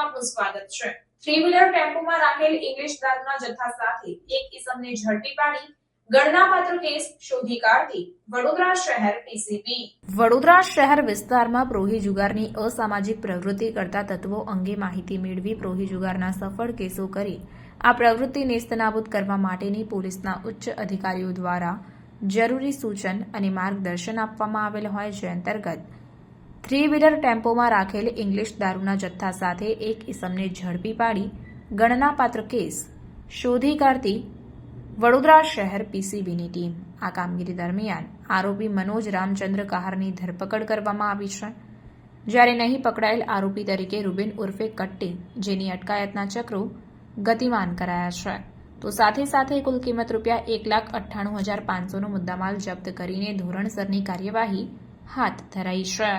આપનું સ્વાગત છે. થ્રી વ્હીલર ટેમ્પોમાં રાખેલ ઇંગ્લિશ દારૂના જથ્થા સાથે એક ઇસમને ઝડપી પાડી વડોદરા વડોદરા શહેર વિસ્તારમાં પ્રોહી જુગારની અસામાજિક પ્રવૃત્તિ કરતા તત્વો અંગે માહિતી મેળવી પ્રોહી જુગારના સફળ કેસો કરી, આ પ્રવૃત્તિ નેસ્તનાબૂદ કરવા માટેની પોલીસના ઉચ્ચ અધિકારીઓ દ્વારા જરૂરી સૂચન અને માર્ગદર્શન આપવામાં આવેલ હોય જે અંતર્ગત થ્રી વ્હીલર ટેમ્પોમાં રાખેલ ઇંગ્લિશ દારૂના જથ્થા સાથે એક ઇસમને ઝડપી પાડી ગણનાપાત્ર કેસ શોધી કાઢતી વડોદરા શહેર પીસીબીની ટીમ. આ કામગીરી દરમિયાન આરોપી મનોજ રામચંદ્ર કહારની ધરપકડ કરવામાં આવી છે. જ્યારે નહીં પકડાયેલ આરોપી તરીકે રૂબિન ઉર્ફે કટ્ટી, જેની અટકાયતના ચક્રો ગતિમાન કરાયા છે. તો સાથે સાથે કુલ કિંમત રૂપિયા એક લાખ અઠ્ઠાણું હજાર પાંચસોનો મુદ્દામાલ જપ્ત કરીને ધોરણસરની કાર્યવાહી હાથ ધરાઈ છે.